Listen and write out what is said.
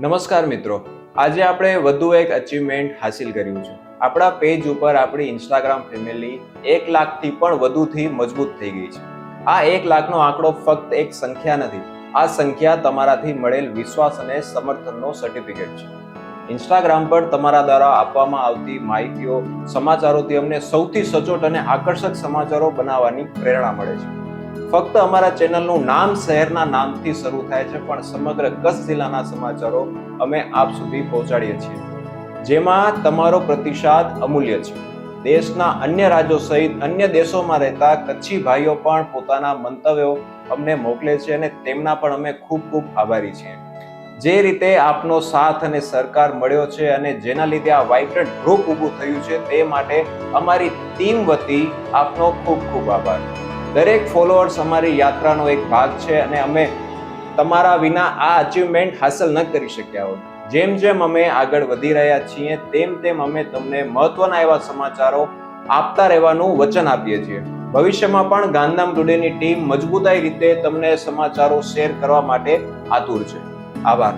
નમસ્કાર મિત્રો. આજે આપણે વધુ એક અચીવમેન્ટ હાસિલ કર્યું છે. આપણા પેજ ઉપર આપણી ઇન્સ્ટાગ્રામ ફેમિલી એક લાખથી પણ વધુથી મજબૂત થઈ ગઈ છે. આ એક લાખનો આંકડો ફક્ત એક સંખ્યા નથી. આ સંખ્યા તમારાથી મળેલ વિશ્વાસ અને સમર્થનનો સર્ટિફિકેટ છે. ઇન્સ્ટાગ્રામ પર તમારા દ્વારા આપવામાં આવતી માહિતીઓ, સમાચારોથી અમને સૌથી સચોટ અને આકર્ષક સમાચારો બનાવવાની પ્રેરણા મળે છે. ફક્ત અમારા ચેનલનું નામ શહેરના નામથી શરૂ થાય છે, પણ સમગ્ર કચ્છ જિલ્લાના સમાચારો અમે આપ સુધી પહોંચાડીએ છીએ. જેમાં તમારો પ્રતિસાદ અમૂલ્ય છે. દેશના અન્ય રાજ્યો સહિત અન્ય દેશોમાં રહેતા કચ્છી ભાઈઓ પણ પોતાના મંતવ્યો અમને મોકલે છે અને તેમના પણ અમે ખૂબ ખૂબ આભારી છીએ. જે રીતે આપનો સાથ અને સરકાર મળ્યો છે અને જેના લીધે આ વાઇબ્રન્ટ ગ્રુપ ઊભું થયું છે, તે માટે અમારી ટીમ વતી આપનો ખૂબ ખૂબ આભાર. દરેક ફોલોઅર્સ અમારી યાત્રાનો એક ભાગ છે અને અમે તમારા વિના આ અચીવમેન્ટ હાંસલ ન કરી શક્યા હોત જેમ જેમ અમે આગળ વધી રહ્યા છીએ, તેમ તેમ અમે તમને મહત્વના એવા સમાચારો આપતા રહેવાનું વચન આપીએ છીએ. ભવિષ્યમાં પણ ગાંધામ ટુડેની ટીમ મજબૂતાઈ રીતે તમને સમાચારો શેર કરવા માટે આતુર છે. આભાર.